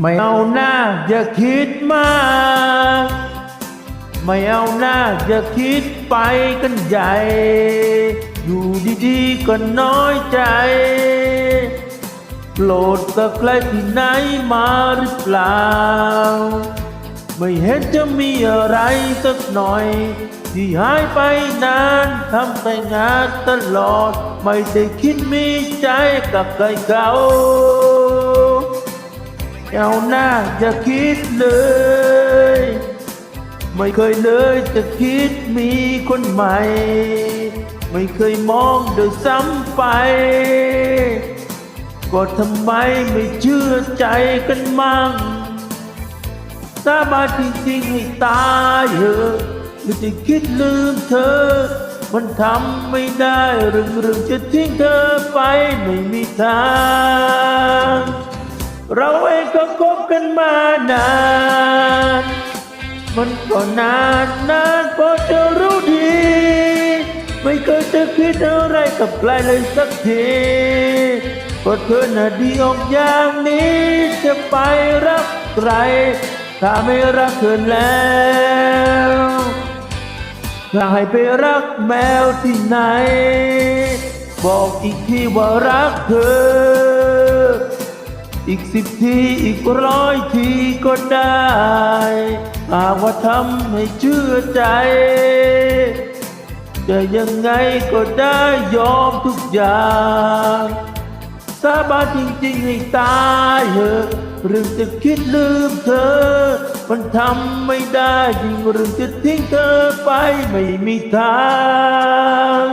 ไม่เอาหน้าอย่าคิดมาก ไม่เอาหน้าอย่าคิดไปกันใหญ่ อยู่ดีๆก็น้อยใจโปรดสักใครที่ไหนมาหรือเปล่า ไม่เห็นจะมีอะไรสักหน่อย ที่หายไปนานทำแต่งานตลอด ไม่ได้คิดมีใจกับใครเขา เอาหน้าอย่าคิดเลย ไม่เคยเลยจะคิดมีคนใหม่ ไม่เคยมองโดยซ้ำไป ก็ทำไมไม่เชื่อใจกันมั่งสาบานจริงๆให้ตายเหอะหรือจะคิดลืมเธอ มันทำไม่ได้เรื่องเรื่อจะทิ้งเธอไปไม่มีทาง ก็คบกันมานาน มันก็นานนานพอจะรู้ดี ไม่เคยจะคิดอะไรกับใครเลยสักทีเพราะเธอน่ะดีออกอย่างนี้จะไปรักใคร ถ้าไม่รักเธอแล้วถ้าให้ไปรักแมวที่ไหน บอกอีกทีว่ารักเธอ อีกสิบทีอีกร้อยทีก็ได้หากว่าทำให้เชื่อใจ จะยังไงก็ได้ยอมทุกอย่าง สาบานจริงๆให้ตายเหอะเรื่องจะคิดลืมเธอ มันทำไม่ได้ยิ่งเรื่องจะทิ้งเธอไปไม่มีทาง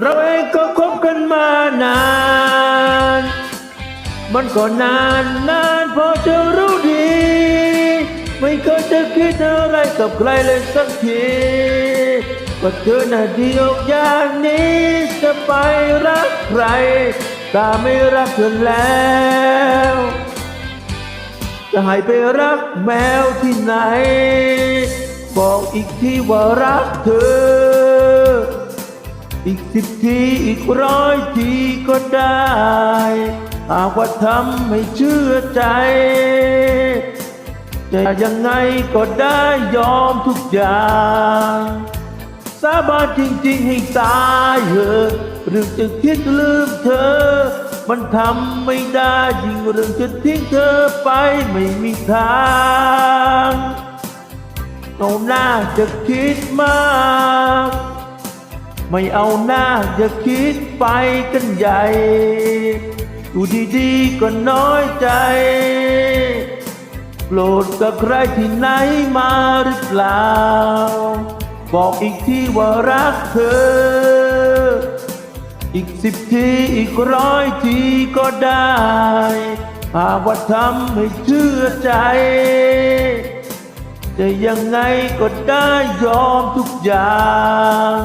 เราเองก็คบกันมานาน มันก็นานนานพอจะรู้ดี ไม่เคยจะคิดอะไรกับใครเลยสักทีก็เธอหน่ะเดียวอย่างนี้จะไปรักใครถ้าไม่รักเธอแล้วจะให้ไปรักแมวที่ไหน บอกอีกทีว่ารักเธอ อีกสิบทีอีกร้อยทีก็ได้หากว่าทำให้เชื่อใจ จะยังไงก็ได้ยอมทุกอย่าง สาบานจริงๆให้ตายเหอะเรื่อจะคิดลืมเธอ มันทำไม่ได้ยิ่งเรื่องจะทิ้งเธอไปไม่มีทางเอาหน้าจะคิดมาก ไม่เอาหน้าอย่าคิดไปกันใหญ่อยู่ดีๆก็น้อยใจโปรดกับใครที่ไหนมาหรือเปล่า บอกอีกทีว่ารักเธอ อีกสิบทีอีกร้อยทีก็ได้หากว่าทำให้เชื่อใจ จะยังไงก็ได้ยอมทุกอย่าง